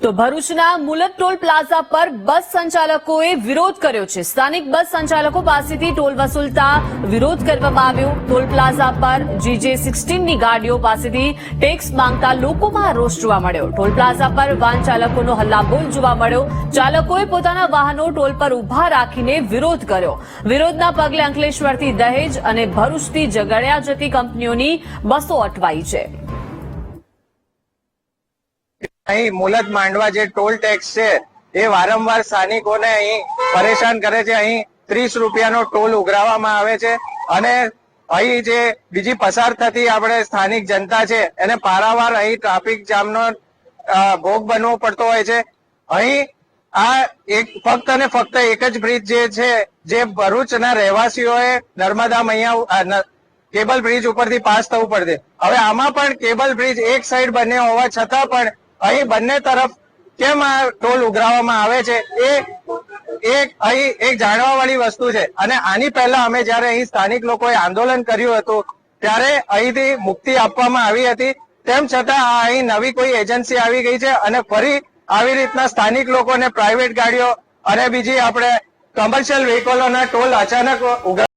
તો ભરૂચના મુલક toll plaza પર બસ સંચાલકોએ વિરોધ કર્યો છે. સ્થાનિક બસ સંચાલકો પાસેથી ટોલ વસૂલતા વિરોધ કરવામાં આવ્યો. ટોલ પ્લાઝા પર જીજે સિક્સટીનની ગાડીઓ પાસેથી ટેક્સ માંગતા લોકોમાં રોષ જોવા મળ્યો. ટોલ પ્લાઝા પર વાહન ચાલકોનો હલ્લાબોલ જોવા મળ્યો. ચાલકોએ પોતાના વાહનો ટોલ પર ઊભા રાખીને વિરોધ કર્યો. વિરોધના પગલે અંકલેશ્વરથી દહેજ અને ભરૂચથી ઝઘડ્યા જતી કંપનીઓની બસો અટવાઈ છે. અહીં મુલત માંડવા જે ટોલ ટેક્સ છે, એ વારંવાર સ્થાનિકોને અહીં પરેશાન કરે છે. અહીં ત્રીસ રૂપિયાનો ટોલ ઉઘરાવવામાં આવે છે અને અહીં જે બીજી પસાર થતી આપણે સ્થાનિક જનતા છે, એને પારાવાર અહીં ટ્રાફિક જામનો ભોગ બનવો પડતો હોય છે. અહીં આ એક ફક્ત અને ફક્ત એક જ બ્રિજ જે છે, જે ભરૂચના રહેવાસીઓએ નર્મદા મૈયા કેબલ બ્રિજ ઉપરથી પાસ થવું પડશે હવે આમાં પણ કેબલ બ્રિજ એક સાઈડ બન્યો હોવા છતાં પણ અહીં બંને તરફ કેમ આ ટોલ ઉઘરાવવામાં આવે છે? એ એક અહીં એક જાણવા વાળી વસ્તુ છે. અને આની પહેલા અમે જયારે અહીં સ્થાનિક લોકોએ આંદોલન કર્યું હતું, ત્યારે અહીંથી મુક્તિ આપવામાં આવી હતી. તેમ છતાં આ અહીં નવી કોઈ એજન્સી આવી ગઈ છે અને ફરી આવી રીતના સ્થાનિક લોકોને પ્રાઇવેટ ગાડીઓ અને બીજી આપણે કમર્શિયલ વ્હીકલોના ટોલ અચાનક